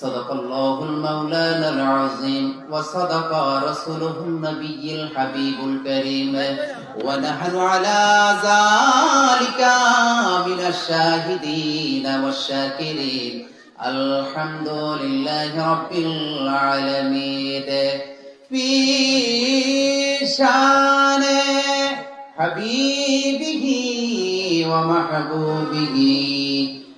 صدق الله المولانا العظيم وصدق رسوله النبي الحبيب الكريم. ونحن على ذلك من الشاهدين والشاكرين. الحمد لله رب العالمين. في شان حبيبه ومحبوبه.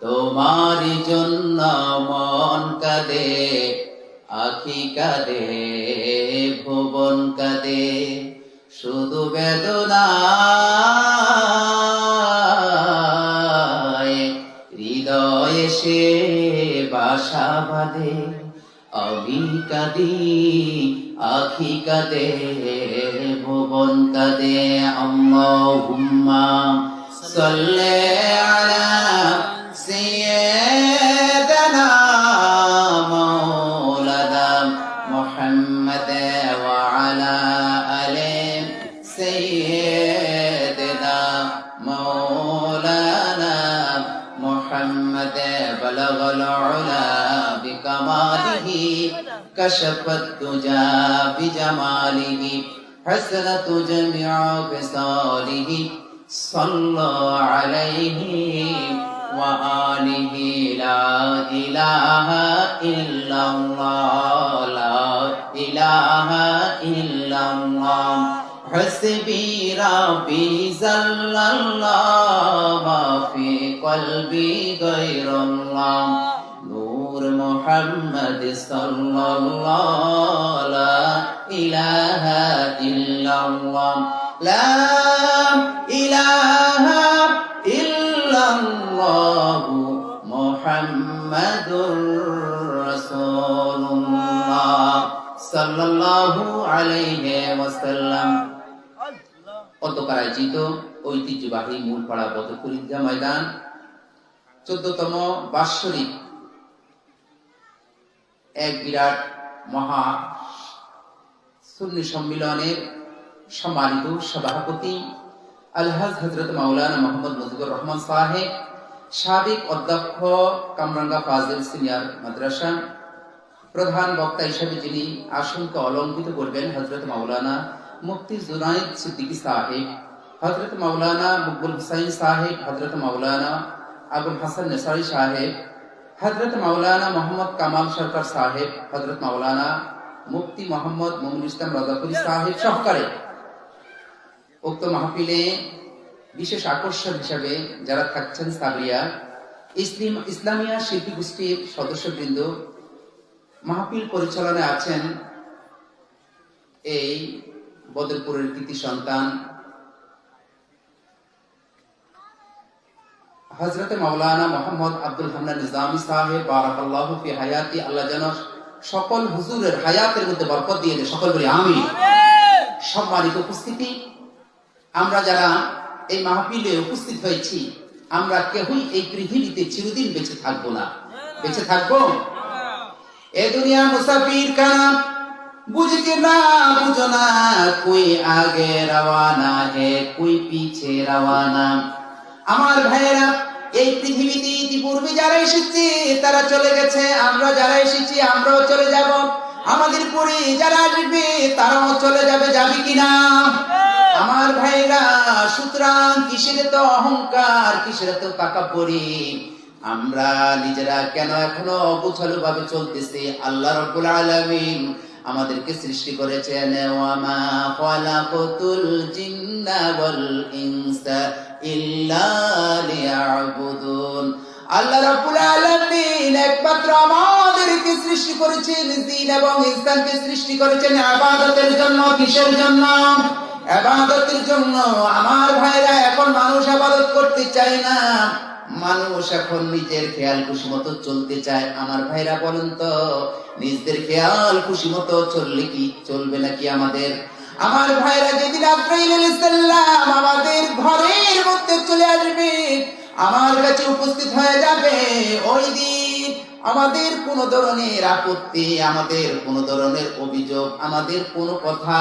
তোমার জন্য মন কাঁদে, আখি কাঁদে, ভুবন কাঁদে, শুধু বেদনা হৃদয়ে সে বাসা বাঁধে। আমি কাঁদি, আখি কাঁদে, ভুবন কাঁদে। আল্লাহুম্মা সাল্লি আলা كشف الدجى بجماله حسنة جميع خصاله. صلى عليه وآله لا إله إلا الله لا إله إلا الله. حسبي ربي زل الله ما في قلبي غير الله. محمد صلى الله لا إله إلا الله لا إله إلا الله محمد رسول الله صلى الله عليه وسلم অতকার আয়োজিত ঐতিহ্যবাহী মূলপাড়া বদরপুর ঈদগাহ ময়দান চোদ্দতম বাৎসরিক এক বিরাট মহা সুন্নি সম্মিলনের সম্মানিত সভাপতি আলহাজ হজরত মাওলানা মোহাম্মদ মুজিবুর রহমান সাহেব, সাবেক অধ্যক্ষ কামরাঙ্গা ফাজিল সিনিয়র মাদ্রাসা, প্রধান বক্তা হিসেবে যিনি আসনকে অলঙ্কিত করবেন হজরত মাওলানা মুফতি জুনাইদ সিদ্দিকী সাহেব হজরত মাওলানা মকবুল হুসাইন সাহেব হজরত মাওলানা আবুল হাসান নেসারি সাহেব হজরত মাওলানা মোহাম্মদ কামাল সরকার সাহেব হজরত মাওলানা মুফতি মোহাম্মদ মমিনুল ইসলাম রাজাপুরি সাহেব সহকারে উক্ত মাহফিলে বিশেষ আকর্ষণ হিসাবে যারা থাকছেন সাবরিয়া ইসলিম, ইসলামিয়া শিল্পী গোষ্ঠীর সদস্যবৃন্দ, মাহফিল পরিচালনায় আছেন এই বদরপুরের কৃতি সন্তান হজরত মাওলানা মোহাম্মদ আব্দুল হান্না নিজামি সাহেব বারাকাল্লাহ ফি হায়াতি আল্লাহ যেন সকল হুজুরের হায়াতের মধ্যে বরকত দিয়ে দেয়। সকল বলি আমি সম্মানিত উপস্থিতি আমরা যারা এই মাহফিলে উপস্থিত হয়েছি আমরা কেহই এই পৃথিবীতে চিরদিন বেঁচে থাকব না। বেঁচে থাকব? এ দুনিয়া মুসাফির কানা বুঝতে না বুঝো না কই আগে রওয়ানা হে কই পিছে রওয়ানা। আমার ভাইয়েরা এই পৃথিবীতে ইতিপূর্বে যারা এসেছে, তারা চলে গেছে, আমরা যারা এসেছি, আমরাও চলে যাব। আমাদের পরে যারা আসবে, তারাও চলে যাবে যাবে কিনা? আমার ভাইরা, সুতরাং কিসের তো অহংকার, কিসের তো টাকা পরি আমরা নিজেরা কেন এখনও অগোছালো ভাবে চলতেছি? আল্লাহ রব্বুল আলামিন আমাদেরকে সৃষ্টি করেছেন ওয়ামা খালাকাতুল জিন্না ওয়াল ইনসা মানুষ ইবাদত করতে চায় না। মানুষ এখন নিজের খেয়াল খুশি মতো চলতে চায়। আমার ভাইরা বলেন তো নিজেদের খেয়াল খুশি মতো চললে কি চলবে নাকি আমাদের? আমার ভাইরা যেদিন আফরাইল আলাইহিস আমাদের ঘরের মধ্যে চলে আসবে, আমার কাছে উপস্থিত হয়ে যাবে, ওই দিন আমাদের কোন ধরনের আপত্তি, আমাদের কোন ধরনের অভিযোগ, আমাদের কোনো কথা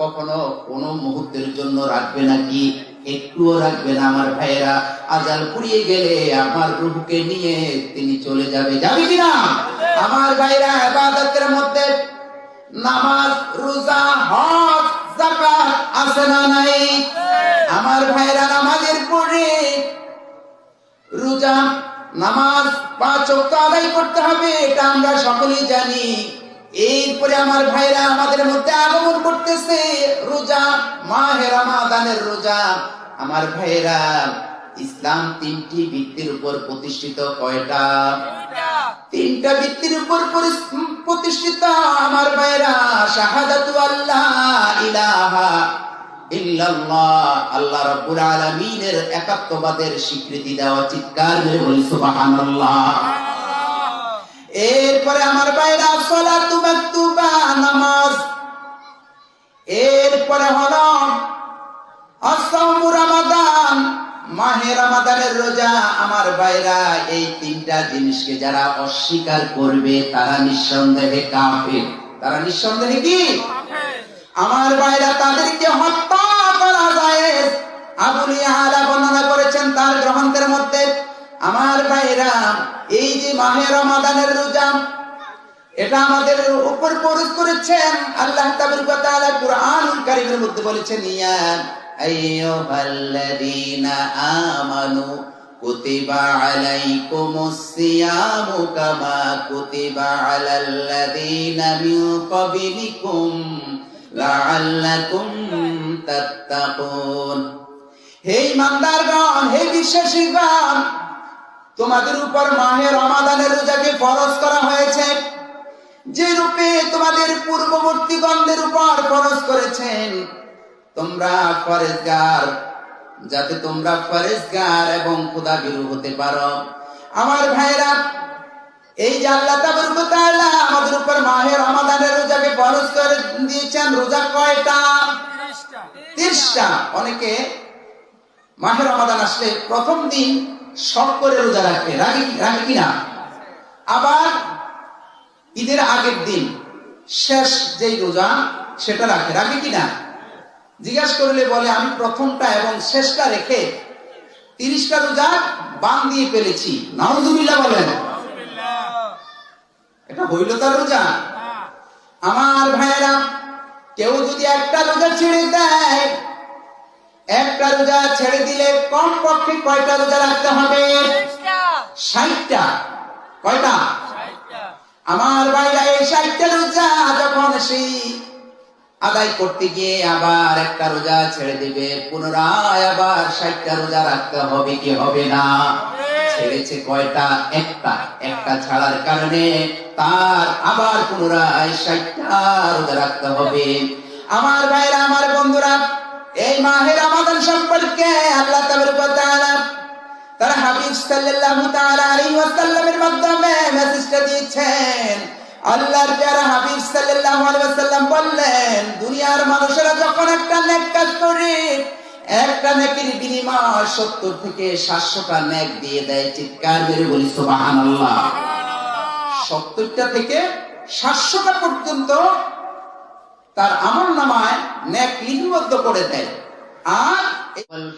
কখনো কোনো মুহূর্তের জন্য রাখবে নাকি? একটুও রাখবে না আমার ভাইয়েরা। আজাল পুড়িয়ে গেলে আমার রুহকে নিয়ে তিনি চলে যাবে। যাবে কিনা? আমার ভাইরা ইবাদতের মধ্যে নামাজ রোজা হজ যাকাত আছে না নাই? আমার ভাইরা নামাজের পরে রোজা নামাজ পাঁচ ওয়াক্ত আদায় করতে হবে এটা আমরা সকলেই জানি। এরপরে আমার ভাইরা আমাদের মধ্যে আগমন করতেছে রোজা মাহে রমাদানের রোজা। আমার ভাইরা ইসলাম তিনটি ভিত্তির উপর প্রতিষ্ঠিত কয়টা? তিনটা। ভিত্তির উপর প্রতিষ্ঠিত আমার একাত্মবাদের স্বীকৃতি দেওয়া চিৎকার এরপরে আমার ভাইরা, সালাতু মাকতুবা, নামাজ। এরপরে হলো আসামু রমাদান মাহে রমাদানের রোজা, আমার ভাইরা, এই তিনটা জিনিসকে যারা অস্বীকার করবে, তারা নিঃসন্দেহে কাফের। তারা নিঃসন্দেহে কি? আমার ভাইরা তাদেরকে হত্যা করা যায় আবুল ইয়ালা বর্ণনা করেছেন তার গ্রন্থের মধ্যে, আমার ভাইরা, এই যে মাহে রমাদানের রোজা, এটা আমাদের উপর পরশ করেছেন। আল্লাহ তাবারক তাআলা কুরআনুল কারীমের মধ্যে বলেছেন, ইয়া আইয়ুহাল্লাযীনা আমানু কুতিবা আলাইকুমুস সিয়ামু কামা কুতিবা আলাল্লাযীনা মিন ক্বাবলিকুম লাআল্লাকুম তাত্তাকুন হে ইমানদারগণ, হে বিশ্বাসীগণ, তোমাদের উপর মাহে রমাদানের রোজাকে ফরজ করা হয়েছে। যে রূপে তোমাদের পূর্ববর্তী গণদের উপর ফরজ করেছেন তোমরা ফরেজগার যাতে তোমরা ফরেজগার এবং খুদা বিরু হতে পারো। আমার ভাইরা এই যে আল্লাহ তাআলা আমাদের উপর মাহে রমাদানের রোজাকে ফরজ করে দিয়েছেন রোজা কয়টা? তিরিশটা। অনেকে মাহে রমাদান আসলে প্রথম দিন শখ করে রোজা রাখে। রাখে কি- রাখে কিনা? আবার ঈদের আগের দিন শেষ যেই রোজা সেটা রাখে। রাখে কিনা? জিজ্ঞাসা করলে বলে আমি প্রথমটা এবং শেষটা রেখে তিরিশটা রোজা বান দিয়ে ফেলেছি। নাউজুবিল্লাহ বলেন। এটা হইল তার রোজা। আমার ভাইয়েরা কেউ যদি একটা রোজা ছেড়ে দেয় একটা রোজা ছেড়ে দিলে কম পক্ষে কয়টা রোজা রাখতে হবে? ষাটটা। কয়টা? আমার ভাইরা এই ষাটটা রোজা যখন সেই আদায় করতে গিয়ে আবার একটা রোজা ছেড়ে দিবে। পুনরায় আবার ষাটটা রোজা রাখতে হবে কি হবে না? ছেড়েছে কয়টা? একটা। একটা ছাড়ার কারণে তার আবার পুনরায় ষাটটা রোজা রাখতে হবে। আমার ভাইরা, আমার বন্ধুরা, এই মাহের আমাদের সম্পর্কে আল্লাহ তার হাবিব সাল্লাল্লাহু তাআলা আলাইহি ওয়াসাল্লামের মাধ্যমে মেসেজটা দিয়েছেন। আল্লাহর যারা হাবিব সাল্লাল্লাহু আলাইহি ওয়াসাল্লাম বললেন, দুনিয়ার মানুষেরা যখন একটা নেক কাজ করে, একটা নেকির বিনিময় সত্তর থেকে সাতশোটা নেক দিয়ে দেয়, চিৎকার মেরে বলি, সুবহানাল্লাহ। সত্তরটা থেকে সাতশোটা পর্যন্ত তার আমল নামায় ন্যাক লিপিবদ্ধ করে দেয়। আর এই-